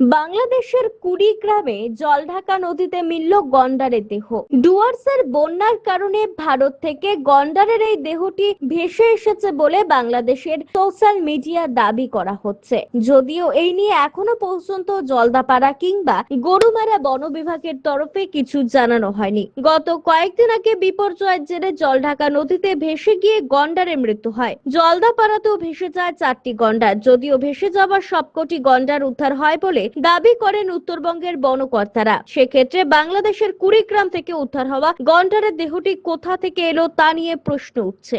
বাংলাদেশের কুড়িগ্রামে জলঢাকা নদীতে মিলল গন্ডারের দেহ। ডুয়ার্সের বন্যার কারণে ভারত থেকে গন্ডারের এই দেহটি ভেসে এসেছে বলে বাংলাদেশের সোশ্যাল মিডিয়া দাবি করা হচ্ছে। যদিও এই নিয়ে এখনও পর্যন্ত জলদাপাড়া কিংবা গরুমারা বন বিভাগের তরফে কিছু জানানো হয়নি। গত কয়েকদিন আগে বিপর্যয়ের জেরে জলঢাকা নদীতে ভেসে গিয়ে গন্ডারের মৃত্যু হয়। জলদাপাড়াতেও ভেসে যায় চারটি গন্ডার। যদিও ভেসে যাওয়া সবকটি গন্ডার উদ্ধার হয় বলে দাবি করেন উত্তরবঙ্গের বনকর্তারা। সেক্ষেত্রে বাংলাদেশের কুড়িগ্রাম থেকে উদ্ধার হওয়া গন্ডারের দেহটি কোথা থেকে এলো তা নিয়ে প্রশ্ন উঠছে।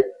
はい。